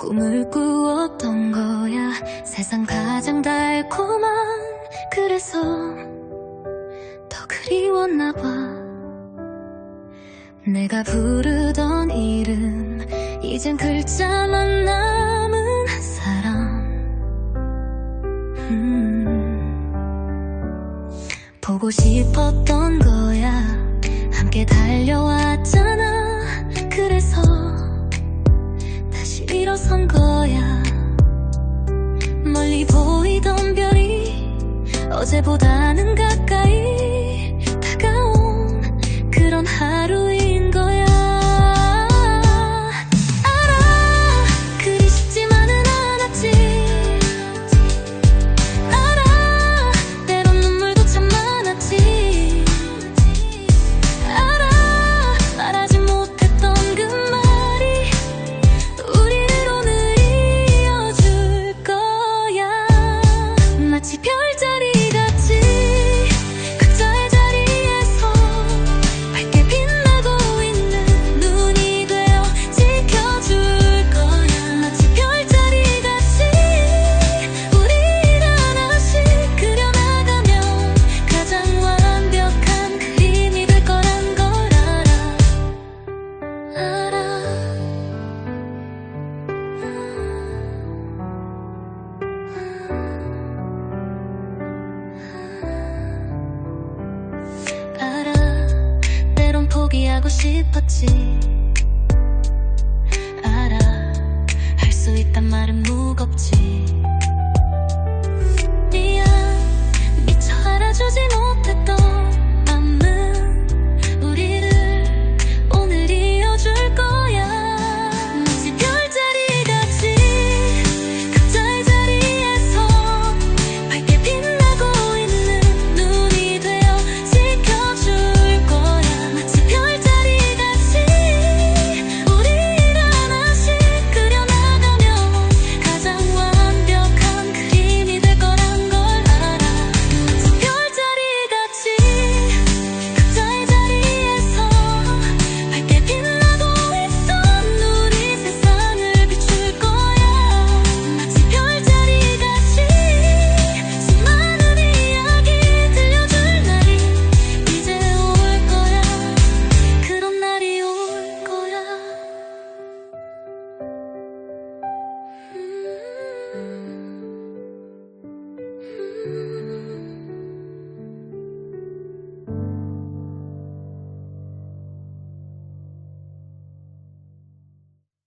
꿈을 꾸었던 거야. 세상 가장 달콤한 그래서 더 그리웠나 봐. 내가 부르던 이름 이젠 글자만 남은 사람. 음. 보고 싶었던 거야. 함께 달려왔잖아. 그래서 일어선 거야. 멀리 보이던 별이 어제보다는 가까이 싶었지. 알아 할 수 있단 말은 무겁지